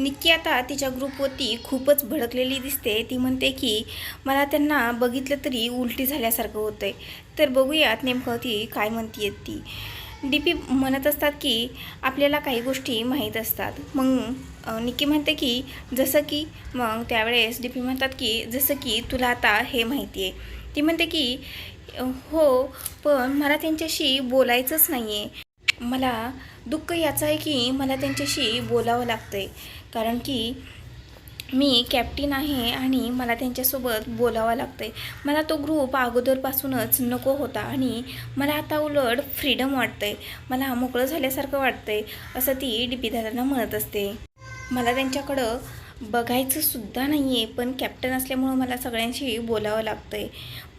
निक्की आता तिच्या ग्रुपवरती खूपच भडकलेली दिसते. ती म्हणते की मला त्यांना बघितलं तरी उलटी झाल्यासारखं होतं आहे तर बघूयात नेमकं ती काय म्हणतीये ती. डी पी म्हणत असतात की आपल्याला काही गोष्टी माहीत असतात. मग निक्की म्हणते की जसं की? मग त्यावेळेस डी पी म्हणतात की जसं की तुला आता हे माहिती आहे ती म्हणते की हो पण मला त्यांच्याशी बोलायचंच नाही आहे मला दुःख याचं आहे की मला त्यांच्याशी बोलावं लागतं आहे कारण की मी कॅप्टन आहे आणि मला त्यांच्यासोबत बोलावं लागतं आहे मला तो ग्रुप अगोदरपासूनच नको होता आणि मला आता उलट फ्रीडम वाटतं आहे मला मोकळं झाल्यासारखं वाटतं आहे असं ती डी पी दादांना म्हणत असते. मला त्यांच्याकडं बघायचं सुद्धा नाही आहे पण कॅप्टन असल्यामुळं मला सगळ्यांशी बोलावं लागतं आहे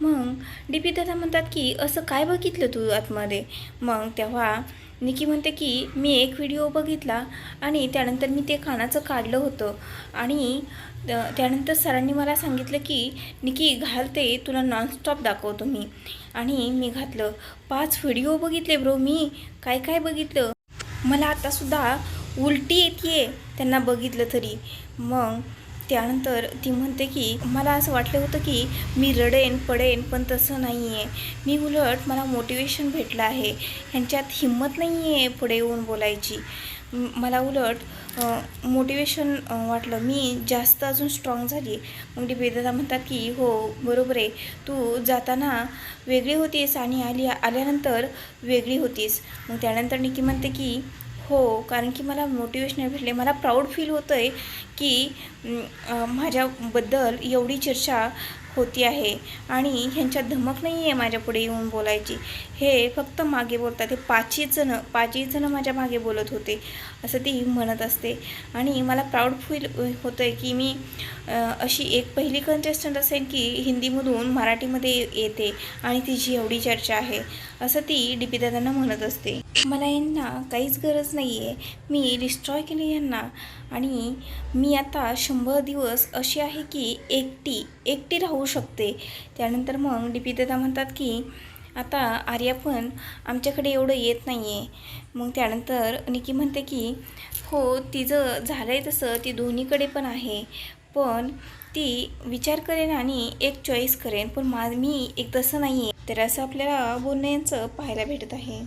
मग डी पी दादा म्हणतात की असं काय बघितलं तू आतमध्ये? मग तेव्हा निकी म्हणते की मी एक व्हिडिओ बघितला आणि त्यानंतर मी ते कानाचं काढलं होतं आणि त्यानंतर सरांनी मला सांगितलं की निकी घालते तुला नॉनस्टॉप दाखवतो मी. आणि मी घातलं. पाच व्हिडिओ बघितले ब्रो मी. काय काय बघितलं? मला आतासुद्धा उलटी येते त्यांना बघितलं तरी. मग त्यानंतर ती म्हणते की मला असं वाटलं होतं की मी रडेन पडेन पण तसं नाही आहे मी उलट मला मोटिवेशन भेटलं आहे. ह्यांच्यात हिंमत नाही आहे पुढे येऊन बोलायची. मला उलट मोटिवेशन वाटलं. मी जास्त अजून स्ट्रॉंग झाली मग डी म्हणतात की हो बरोबर आहे. तू जाताना वेगळी होतीस आणि आली आल्यानंतर वेगळी होतीस. मग त्यानंतर निकी म्हणते की हो कारण की मला मोटिवेशनल भेटले. मला प्राऊड फील होतं आहे की माझ्याबद्दल एवढी चर्चा होती आहे. आणि ह्यांच्यात धमक नाही आहे माझ्यापुढे येऊन बोलायची. हे फक्त मागे बोलतात. हे पाचीच जणं पाचीच जणं माझ्या मागे बोलत होते असं ती म्हणत असते. आणि मला प्राऊड फील होतं आहे की मी अशी एक पहिली कंटेस्टंट असेल की हिंदीमधून मराठीमध्ये येते आणि तिची एवढी चर्चा आहे असं ती डी म्हणत असते. मला यांना काहीच गरज नाही आहे मी डिस्ट्रॉय केले यांना. आणि मी आता शंभर दिवस अशी आहे की एकटी एकटी राहू होऊ शकते. त्यानंतर मग डी दादा म्हणतात की आता आर्या पण आमच्याकडे एवढं येत नाही आहे मग त्यानंतर निकी म्हणते की हो तिचं झालं आहे तसं ती दोन्हीकडे पण आहे. पण ती विचार करेन आणि एक चॉईस करेन. पण मा मी एक तसं नाही आहे तर असं आपल्याला बोलण्यांचं पाहायला भेटत आहे.